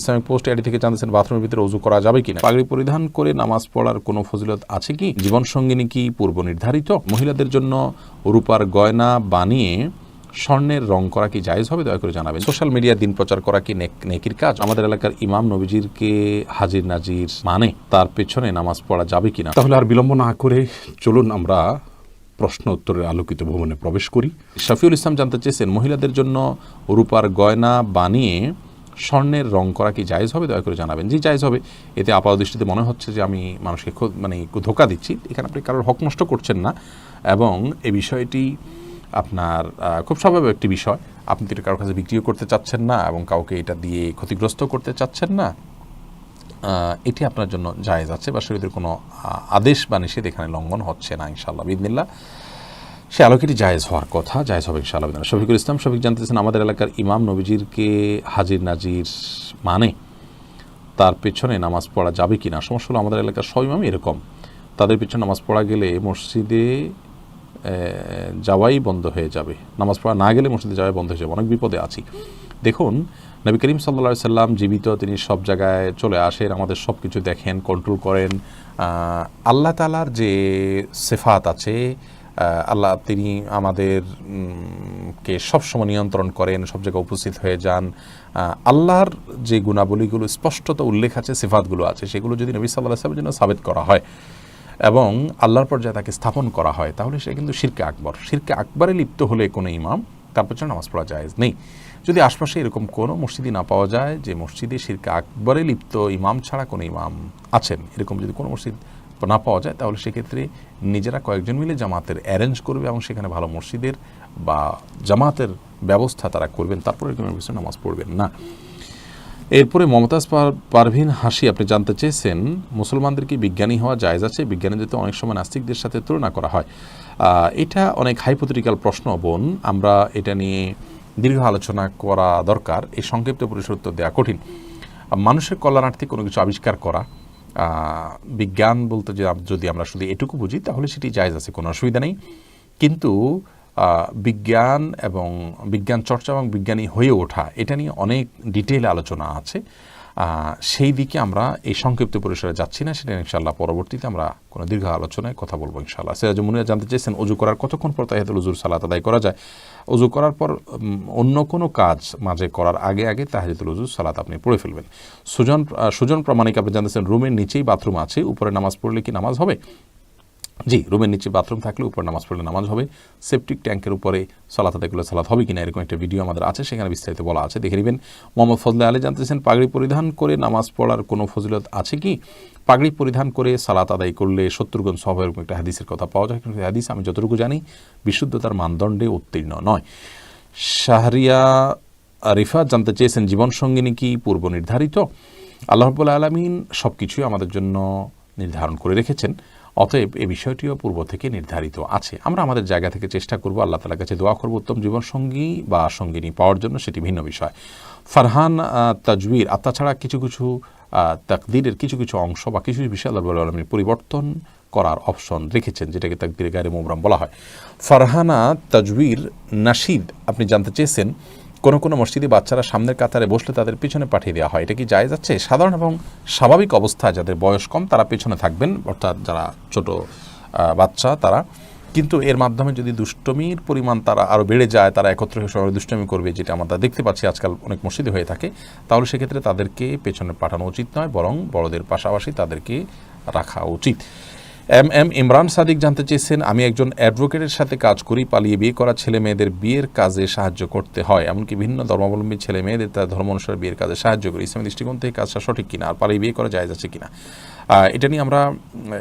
Islamic post এডি থেকে জানতেছেন বাথরুমের ভিতরে উজু করা যাবে কিনা। পাগড়ি পরিধান করে নামাজ পড়ার কোনো ফজিলত আছে কি? জীবন সঙ্গিনী কি পূর্ব নির্ধারিত? মহিলাদের জন্য রূপার গয়না বানিয়ে স্বর্ণের রং করা কি জায়েজ হবে? দয়া করে জানাবেন। সোশ্যাল মিডিয়া দিন প্রচার করা কি নেক- নেকির কাজ? আমাদের এলাকার ইমাম নবীজিরকে হাজির নাজির মানে তার পেছনে নামাজ পড়া যাবে কিনা? তাহলে আর বিলম্ব না করে চলুন আমরা প্রশ্ন উত্তরের আলোকিত ভবনে প্রবেশ করি। শফিউল ইসলাম জানতে চেয়েছেন, মহিলাদের জন্য রূপার গয়না বানিয়ে স্বর্ণের রং করা কি জায়েজ হবে? দয়া করে জানাবেন। জি জায়েজ হবে, এতে আপাত দৃষ্টিতে মনে হচ্ছে যে আমি মানুষকে মানে ধোকা দিচ্ছি। এখানে আপনি কারোর হক নষ্ট করছেন না। এবং এই বিষয়টি আপনার খুব স্বাভাবিক একটি বিষয়। আপনি তো কারোর কাছে বিক্রিও করতে চাচ্ছেন না এবং কাউকে এটা দিয়ে ক্ষতিগ্রস্ত করতে চাচ্ছেন না। এটি আপনার জন্য জায়েজ আছে বা শরীরের কোনো আদেশ বা নিষেধ এখানে লঙ্ঘন হচ্ছে না ইনশাল্লাহ বিদিনিল্লাহ সে আলোকেটি জায়েজ হওয়ার কথা, জায়েজ হবে ইনশাআল্লাহ শফিকুল ইসলাম, শফিক জানতেছেন, আমাদের এলাকার ইমাম নবীজিরকে হাজির নাজির মানে তার পেছনে নামাজ পড়া যাবে কি না সমস্যা হলো আমাদের এলাকার সব ইমামই এরকম। তাদের পেছনে নামাজ পড়া গেলে মসজিদে যাওয়াই বন্ধ হয়ে যাবে। নামাজ পড়া না গেলে মসজিদে যাওয়াই বন্ধ হয়ে যাবে। অনেক বিপদে আছি। দেখুন, নবী করিম সাল্লা সাল্লাম জীবিত, তিনি সব জায়গায় চলে আসেন, আমাদের সব কিছু দেখেন কন্ট্রোল করেন। আল্লাহ তালার যে সেফাত আছে আল্লাহ তিনি আমাদের কে সবসময় নিয়ন্ত্রণ করেন, সব জায়গায় উপস্থিত হয়ে যান। আল্লাহর যে গুণাবলীগুলো, স্পষ্টত উল্লেখ আছে, সিফাতগুলো আছে, সেগুলো যদি নবী সাল্লাহ সাহেবের জন্য সাবেত করা হয় এবং আল্লাহর পর্যায়ে তাকে স্থাপন করা হয়, তাহলে সে কিন্তু শিরকে আকবর। শিরকে আকবরে লিপ্ত হলে কোনো ইমাম, তার পেছনে নামাজ পড়া যায় নেই। যদি আশপাশে এরকম কোনো মসজিদই না পাওয়া যায়, যে মসজিদে শিরকে আকবরে লিপ্ত ইমাম ছাড়া কোনো ইমাম আছেন, এরকম যদি কোনো মসজিদ না পাওয়া যায়, তাহলে সেক্ষেত্রে নিজেরা কয়েকজন মিলে জামাতের অ্যারেঞ্জ করবে এবং সেখানে ভালো মসজিদের বা জামাতের ব্যবস্থা তারা করবেন। তারপরে এরকম বিষয়ে নামাজ পড়বেন না। এরপরে মমতাজ পার- পারভিন হাসি, আপনি জানতে চেয়েছেন, মুসলমানদের কি বিজ্ঞানী হওয়া জায়েজ আছে? বিজ্ঞানীদের তো অনেক সময় নাস্তিকদের সাথে তুলনা করা হয়। এটা অনেক হাইপোথেটিক্যাল প্রশ্ন, বোন। আমরা এটা নিয়ে দীর্ঘ আলোচনা করা দরকার, এই সংক্ষিপ্ত পরিসর উত্তর দেওয়া কঠিন। মানুষের কল্যাণার্থে কোনো কিছু আবিষ্কার করা বিজ্ঞান বলতে যে যদি আমরা শুধু এটুকু বুঝি, তাহলে সেটি জায়জ আছে, কোনো অসুবিধা নেই। কিন্তু বিজ্ঞান এবং বিজ্ঞান চর্চা এবং বিজ্ঞানী হয়ে ওঠা, এটা নিয়ে অনেক ডিটেইল আলোচনা আছে। সেই দিকে আমরা এই সংক্ষিপ্ত পরিসরে যাচ্ছি না, সেটা ইনশাল্লাহ পরবর্তীতে আমরা কোনো দীর্ঘ আলোচনায় কথা বলব ইনশাল্লাহ সিরাজ মুনিয়া জানতে চেয়েছেন, অজু করার কতক্ষণ পর তাহিদুল উজুর সালাত আদায় করা যায়? অজু করার পর অন্য কোনো কাজ মাঝে করার আগে আগে তাহিদুল উজুর সালাত আপনি পড়ে ফেলবেন। সুজন সুজন প্রামাণিক আপনি জানতেছেন রুমের নিচেই বাথরুম আছে, উপরে নামাজ পড়লে কি নামাজ হবে? জি, রুমের নিচে বাথরুম থাকলে উপর নামাজ পড়লে নামাজ হবে। সেপটিক ট্যাঙ্কের উপরে সালাত আদায় করলে সালাত হবে কিনা এরকম একটা ভিডিও আমাদের আছে, সেখানে বিস্তারিত বলা আছে, দেখে নেবেন। মোহাম্মদ ফজলে আলী জানতেছেন, পাগড়ি পরিধান করে নামাজ পড়ার কোনো ফজিলত আছে কি? পাগড়ি পরিধান করে সালাত আদায় করলে সত্তর গুণ সব এরকম একটা হাদিসের কথা পাওয়া যায়। কিন্তু হাদিস, আমি যতটুকু জানি, বিশুদ্ধতার মানদণ্ডে উত্তীর্ণ নয়। শাহরিয়া রিফাত জানতে চেয়েছেন, জীবন সঙ্গিনী কি পূর্ব নির্ধারিত? আল্লাহ রব্বুল আলমিন সব কিছুই আমাদের জন্য নির্ধারণ করে রেখেছেন। অতএব এই বিষয়টিও পূর্ব থেকে নির্ধারিত আছে। আমরা আমাদের জায়গা থেকে চেষ্টা করব, আল্লাহ তালার কাছে দোয়া করব উত্তম জীবনসঙ্গী বা সঙ্গিনী পাওয়ার জন্য, সেটি ভিন্ন বিষয়। ফারহান তাজবির, আর তাছাড়া কিছু কিছু তাকদিরের কিছু কিছু অংশ বা কিছু কিছু বিষয় আল্লাহ আলমীর পরিবর্তন করার অপশন রেখেছেন, যেটাকে তাকদিরে গায়ে মোবরাম বলা হয়। ফারহানা, তাজবির নাশিদ আপনি জানতে চেয়েছেন কোনো কোনো মসজিদে বাচ্চারা সামনের কাতারে বসলে তাদের পিছনে পাঠিয়ে দেওয়া হয়। এটা কি যায় যাচ্ছে সাধারণ এবং স্বাভাবিক অবস্থায় যাদের বয়স কম, তারা পেছনে থাকবেন, অর্থাৎ যারা ছোট বাচ্চা, তারা। কিন্তু এর মাধ্যমে যদি দুষ্টমির পরিমাণ তারা আরও বেড়ে যায়, তারা একত্র হয়ে সবাই দুষ্টমি করবে, যেটা আমরা দেখতে পাচ্ছি আজকাল অনেক মসজিদে হয়ে থাকে, তাহলে সেক্ষেত্রে তাদেরকে পেছনে পাঠানো উচিত নয়, বরং বড়দের পাশাপাশি তাদেরকে রাখা উচিত। এম এম ইমরান সাদিক জানতে চেয়েছেন, আমি একজন অ্যাডভোকেটের সাথে কাজ করি, পালিয়ে বিয়ে করা ছেলে মেয়েদের বিয়ের কাজে সাহায্য করতে হয়। এমনকি ভিন্ন ধর্মাবলম্বী ছেলে মেয়েদের তার ধর্ম অনুসারে বিয়ের কাজে সাহায্য করি। ইসলামী দৃষ্টিকোণ থেকে কাজটা সঠিক কিনা আর পালিয়ে বিয়ে করা যায় আছে কিনা? এটা নিয়ে আমরা,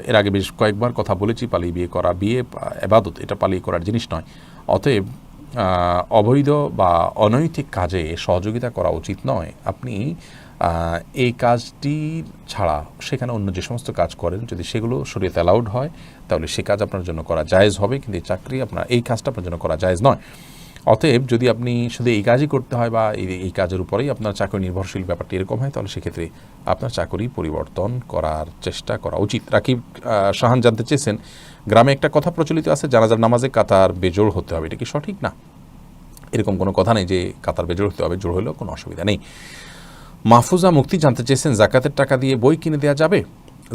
এর আগে বেশ কয়েকবার কথা বলেছি, পালিয়ে বিয়ে করা বিয়ে এবাদত, এটা পালিয়ে করার জিনিস নয়। অতএব অবৈধ বা অনৈতিক কাজে সহযোগিতা করা উচিত নয়। আপনি এই কাজটি ছাড়া সেখানে অন্য যে সমস্ত কাজ করেন, যদি সেগুলো শরীয়তে অ্যালাউড হয়, তাহলে সে কাজ আপনার জন্য করা জায়েজ হবে, কিন্তু এই চাকরি আপনার, এই কাজটা আপনার জন্য করা জায়েজ নয়। অতএব যদি আপনি শুধু এই কাজই করতে হয় বা এই কাজের উপরেই আপনার চাকরি নির্ভরশীল ব্যাপারটি এরকম হয়, তাহলে সেক্ষেত্রে আপনার চাকরি পরিবর্তন করার চেষ্টা করা উচিত। রাকিব শাহান জানতে চেয়েছেন, গ্রামে একটা কথা প্রচলিত আছে, জানাজার নামাজে কাতার বেজোড় হতে হবে। এটা কি সঠিক? না। এরকম কোনো কথা নেই যে কাতার বেজোড় হতে হবে জোর হলেও কোনো অসুবিধা নেই। মাহফুজা মুক্তি জানতে চেয়েছেন, জাকাতের টাকা দিয়ে বই কিনে দেওয়া যাবে?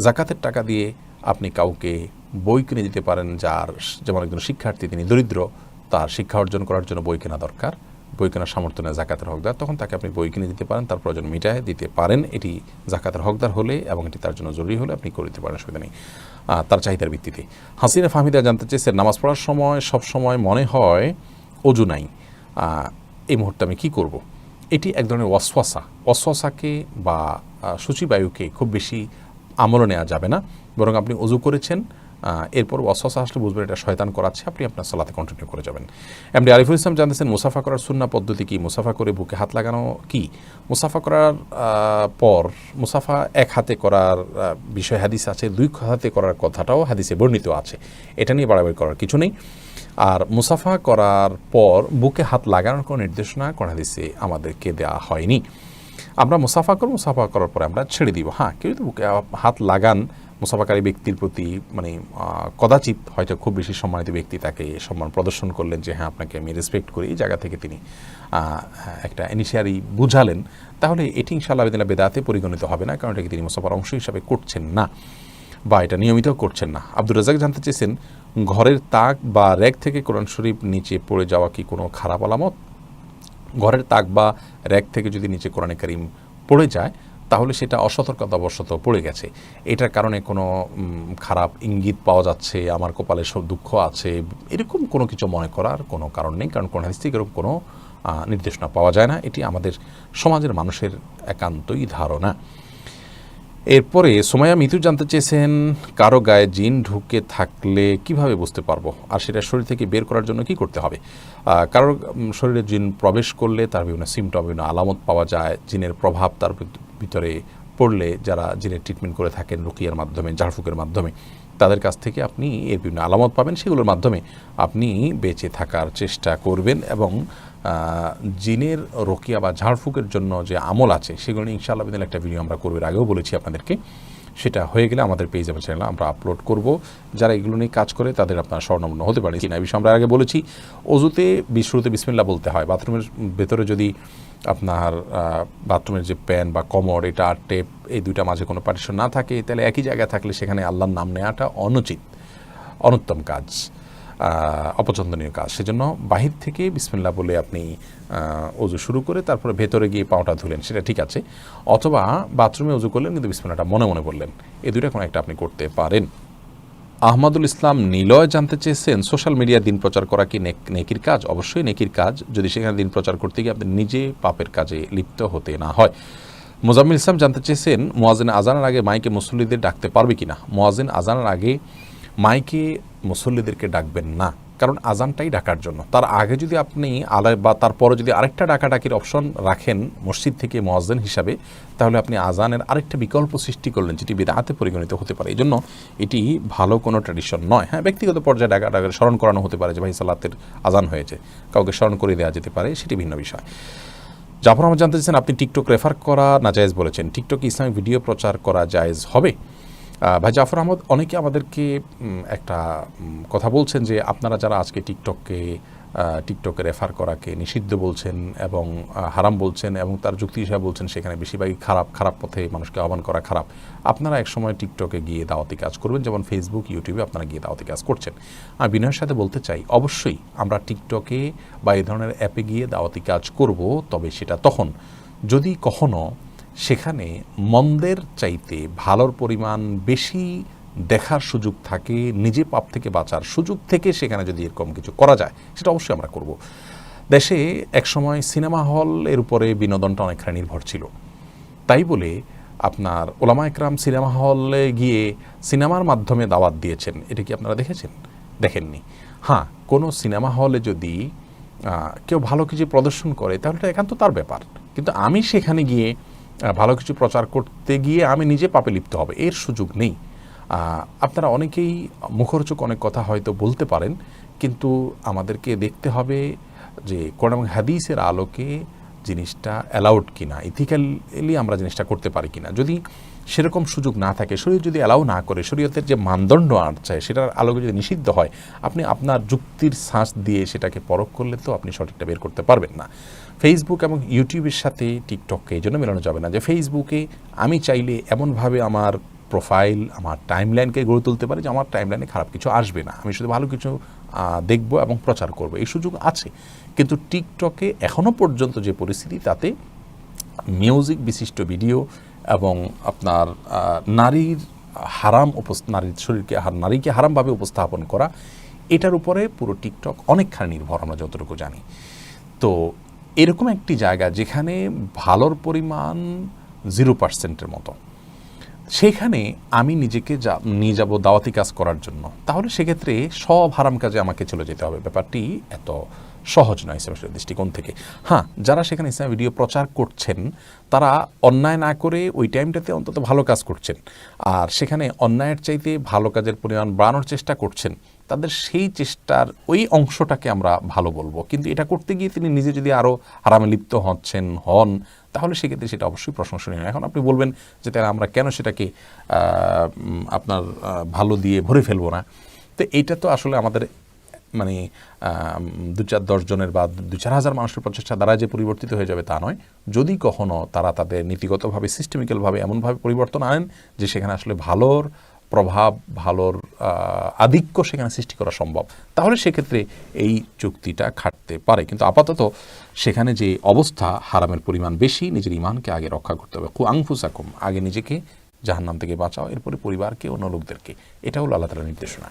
জাকাতের টাকা দিয়ে আপনি কাউকে বই কিনে দিতে পারেন যার যেমন একজন শিক্ষার্থী, তিনি দরিদ্র, তার শিক্ষা অর্জন করার জন্য বই কেনা দরকার। বই কেনার সামর্থ্য নেই, জাকাতের হকদার। তখন তাকে আপনি বই কিনে দিতে পারেন, তার প্রয়োজন মিটায় দিতে পারেন। এটি জাকাতের হকদার হলে এবং এটি তার জন্য জরুরি হলে আপনি করে দিতে পারেন অসুবিধা নেই। তার চাহিদার ভিত্তিতে। হাসিনা ফাহমিদা জানতে চেয়েছেন, নামাজ পড়ার সময় সব সময় মনে হয় অজু নাই। এই মুহূর্তে আমি কি করব। এটি এক ধরনের অশ্বাসা অশ্বাসাকে বা সূচিবায়ুকে খুব বেশি আমল নেওয়া যাবে না। বরং আপনি অজু করেছেন এরপর ওয়াসওয়াসা আসলে বুঝবেন এটা শয়তান করাচ্ছে, আপনি আপনার সালাতে কন্টিনিউ করে যাবেন। এমডি আরিফুল ইসলাম জানতেছেন, মুসাফা করার সুন্না পদ্ধতি কি? মুসাফা করে বুকে হাত লাগানো কি? মুসাফা করার পর মুসাফা এক হাতে করার বিষয় হাদিস আছে, দুই হাতে করার কথাটাও হাদিসে বর্ণিত আছে। এটা নিয়ে বাড়াবাড়ি করার কিছু নেই। আর মুসাফা করার পর বুকে হাত লাগানোর কোনো নির্দেশনা কোন হাদিসে আমাদেরকে দেওয়া হয়নি। আমরা মুসাফা করব, মুসাফা করার পরে আমরা ছেড়ে দিব। হ্যাঁ কেউ যদি বুকে হাত লাগান মুসাফাকারী ব্যক্তির প্রতি মানে কদাচিৎ হয়তো খুব বেশি সম্মানিত ব্যক্তি তাকে সম্মান প্রদর্শন করলেন যে হ্যাঁ আপনাকে আমি রেসপেক্ট করি। এই জায়গা থেকে তিনি একটা ইনিশিয়ারি বুঝালেন। তাহলে এটি ইনশাআল্লাহ বেদিনা বেদাতে পরিগণিত হবে না, কারণ এটাকে তিনি মুসাফার অংশ হিসাবে করছেন না বা এটা নিয়মিত করছেন না। আব্দুর রাজাক জানতে চেয়েছেন, ঘরের তাক বা র্যাক থেকে কোরআন শরীফ নিচে পড়ে যাওয়া কি কোনো খারাপ আলামত? ঘরের তাক বা র্যাক থেকে যদি নিচে কোরআনে কারিম পড়ে যায় তাহলে সেটা অসতর্কতাবশত পড়ে গেছে। এটার কারণে কোনো খারাপ ইঙ্গিত পাওয়া যাচ্ছে, আমার কপালে সব দুঃখ আছে, এরকম কোনো কিছু মনে করার কোনো কারণ নেই, কারণ কোন হাদিস এরকম কোনো নির্দেশনা পাওয়া যায় না। এটি আমাদের সমাজের মানুষের একান্তই ধারণা। এরপরে সোমায়া মিতু জানতে চেয়েছেন, কারও গায়ে জিন ঢুকে থাকলে কীভাবে বুঝতে পারব? আর সেটা শরীর থেকে বের করার জন্য কি করতে হবে? কারোর শরীরে জিন প্রবেশ করলে তার বিভিন্ন সিমটম বিভিন্ন আলামত পাওয়া যায়। জিনের প্রভাব তার ভিত- ভিতরে পড়লে যারা জিনের ট্রিটমেন্ট করে থাকেন, রুকিয়ার মাধ্যমে, ঝাড়ফুকের মাধ্যমে, তাদের কাছ থেকে আপনি এর বিভিন্ন আলামত পাবেন। সেগুলোর মাধ্যমে আপনি বেঁচে থাকার চেষ্টা করবেন এবং জিনের রোকিয়া বা ঝাড়ফুকের জন্য যে আমল আছে, সেগুলো ইনশাআল্লাহ বিদিন একটা ভিডিও আমরা করবে। আগেও বলেছি আপনাদেরকে। সেটা হয়ে গেলে আমাদের পেজ এবং চ্যানেলে আমরা আপলোড করব। যারা এগুলো নিয়ে কাজ করে, তাদের আপনার স্বর্ণমূল্য হতে পারে। কিনা বিষয়ে আমরা আগে বলেছি, অজুতে বি- শুরুতে বিসমিল্লা বলতে হয়। বাথরুমের ভেতরে যদি আপনার বাথরুমের যে প্যান বা কমর, এটা আর টেপ, এই দুইটা মাঝে কোনো পার্টিশন না থাকে, তাহলে একই জায়গায় থাকলে সেখানে আল্লাহর নাম নেওয়াটা অনুচিত, অনুত্তম কাজ। অপছন্দনীয় কাজ। সেজন্য বাহির থেকে বিসমিল্লা বলে আপনি অজু শুরু করে তারপরে ভেতরে গিয়ে পাওটা ধুলেন, সেটা ঠিক আছে। অথবা বাথরুমে অজু করলেন কিন্তু বিসমিল্লাটা মনে মনে বললেন। এই দুইটা কোনো একটা আপনি করতে পারেন। আহমদুল ইসলাম নিলয় জানতে চেয়েছেন, সোশ্যাল মিডিয়া দিন প্রচার করা কি নেক- নেকির কাজ? অবশ্যই নেকির কাজ। যদি সেখানে দিন প্রচার করতে গিয়ে আপনি নিজে পাপের কাজে লিপ্ত হতে না হয়। মোজাম্মিল ইসলাম জানতে চেয়েছেন মোয়াজিন আজানের আগে মাইকে মুসল্লিদের ডাকতে পারবে কিনা? মোয়াজিন আজানের আগে মাইকে মুসল্লিদেরকে ডাকবেন না, কারণ আজানটাই ডাকার জন্য। তার আগে যদি আপনি আলায় বা তারপরে যদি আরেকটা ডাকাডাকির অপশন রাখেন মসজিদ থেকে মোয়াজ্জেন হিসাবে, তাহলে আপনি আজানের আরেকটা বিকল্প সৃষ্টি করলেন, যেটি বিদাতে পরিগণিত হতে পারে। এই জন্য এটি ভালো কোনো ট্র্যাডিশন নয়। হ্যাঁ ব্যক্তিগত পর্যায়ে ডাকা ডাকা স্মরণ করানো হতে পারে যে ভাই সালাতের আজান হয়েছে। কাউকে স্মরণ করে দেওয়া যেতে পারে, সেটি ভিন্ন বিষয়। জাফর আহমদ জানতে চাইছেন আপনি টিকটক রেফার করা না জায়েজ বলেছেন। টিকটক ইসলামিক ভিডিও প্রচার করা জায়েজ হবে? ভাই জাফর আহমদ, অনেকে আমাদেরকে একটা কথা বলছেন যে আপনারা যারা আজকে টিকটককে টিকটকে রেফার করাকে নিষিদ্ধ বলছেন এবং হারাম বলছেন এবং তার যুক্তি হিসাবে বলছেন, সেখানে বেশিরভাগই খারাপ খারাপ পথে মানুষকে আহ্বান করা খারাপ। আপনারা একসময় টিকটকে গিয়ে দাওয়াতি কাজ করবেন, যেমন ফেসবুক ইউটিউবে আপনারা গিয়ে দাওয়াতি কাজ করছেন। আমি বিনয়ের সাথে বলতে চাই, অবশ্যই আমরা টিকটকে বা এই ধরনের অ্যাপে গিয়ে দাওয়াতি কাজ করব, তবে সেটা তখন। যদি কখনো সেখানে মন্দের চাইতে ভালোর পরিমাণ বেশি দেখার সুযোগ থাকে, নিজে পাপ থেকে বাঁচার সুযোগ থেকে সেখানে যদি এরকম কিছু করা যায়, সেটা অবশ্যই আমরা করব। দেশে একসময় সিনেমা হলের উপরে বিনোদনটা অনেকখানি নির্ভর ছিল। তাই বলে আপনার ওলামা একরাম সিনেমা হলে গিয়ে সিনেমার মাধ্যমে দাওয়াত দিয়েছেন, এটা কি আপনারা দেখেছেন? দেখেননি। হ্যাঁ কোনো সিনেমা হলে যদি কেউ ভালো কিছু প্রদর্শন করে, তাহলে এটা একান্ত তার ব্যাপার। কিন্তু আমি সেখানে গিয়ে ভালো কিছু প্রচার করতে গিয়ে আমি নিজে পাপে লিপ্ত হবে, এর সুযোগ নেই। আপনারা অনেকেই মুখরোচক অনেক কথা হয়তো বলতে পারেন, কিন্তু আমাদেরকে দেখতে হবে যে কোরআন এবং হাদিসের আলোকে জিনিসটা অ্যালাউড কিনা ইথিক্যালি আমরা জিনিসটা করতে পারি কিনা। যদি সেরকম সুযোগ না থাকে শরীর যদি অ্যালাউ না করে, শরীয়তের যে মানদণ্ড আনছে সেটার আলোকে যদি নিষিদ্ধ হয়, আপনি আপনার যুক্তির শ্বাস দিয়ে সেটাকে পরখ করলে তো আপনি সঠিকটা বের করতে পারবেন না। ফেসবুক এবং ইউটিউবের সাথে টিকটককে এই জন্য মেলানো যাবে না। যে ফেসবুকে আমি চাইলে এমনভাবে আমার প্রোফাইল আমার টাইমলাইনকে গড়ে তুলতে পারি যে আমার টাইমলাইনে খারাপ কিছু আসবে না। আমি শুধু ভালো কিছু দেখব এবং প্রচার করব। এই সুযোগ আছে। কিন্তু টিকটকে এখনও পর্যন্ত যে পরিস্থিতি, তাতে মিউজিক বিশিষ্ট ভিডিও এবং আপনার নারীর হারাম নারীর শরীরকে নারীকে হারামভাবে উপস্থাপন করা, এটার উপরে পুরো টিকটক অনেকখানি নির্ভর, আমরা যতটুকু জানি। তো এরকম একটি জায়গা যেখানে ভালোর পরিমাণ জিরো পার্সেন্টের মতো। সেখানে আমি নিজেকে যা, নিয়ে যাব দাওয়াতি কাজ করার জন্য। তাহলে সেক্ষেত্রে সব হারাম কাজে আমাকে চলে যেতে হবে। ব্যাপারটি এত সহজ নয় ইসলামের দৃষ্টিকোণ থেকে। হ্যাঁ যারা সেখানে ইসলাম ভিডিও প্রচার করছেন, তারা অন্যায় না করে ওই টাইমটাতে অন্তত ভালো কাজ করছেন। আর সেখানে অন্যায়ের চাইতে ভালো কাজের পরিমাণ বাড়ানোর চেষ্টা করছেন। তাদের সেই চেষ্টার ওই অংশটাকে আমরা ভালো বলব। কিন্তু এটা করতে গিয়ে তিনি নিজে যদি আরও হারামে লিপ্ত হচ্ছেন, হন, তাহলে সেক্ষেত্রে সেটা অবশ্যই প্রশংসনীয় এখন আপনি বলবেন যে, তাহলে আমরা কেন সেটাকে আপনার ভালো দিয়ে ভরে ফেলব না? তো এইটা তো আসলে আমাদের মানে দু চার দশজনের বা দু চার হাজার মানুষের প্রচেষ্টা দ্বারা যে পরিবর্তিত হয়ে যাবে তা নয়। যদি কখনও তারা তাদের নীতিগতভাবে সিস্টেমিক্যালভাবে এমনভাবে পরিবর্তন আনেন যে, সেখানে আসলে ভালোর প্রভাব ভালোর আধিক্য সেখানে সৃষ্টি করা সম্ভব। তাহলে সেক্ষেত্রে এই চুক্তিটা খাটতে পারে। কিন্তু আপাতত সেখানে যে অবস্থা, হারামের পরিমাণ বেশি, নিজের ইমানকে আগে রক্ষা করতে হবে। কুয়াংফুসাকুম আগে নিজেকে জাহান্নাম থেকে বাঁচাও, এরপরে পরিবারকে, অন্য লোকদেরকে। এটা হলো আল্লাহ নির্দেশনা।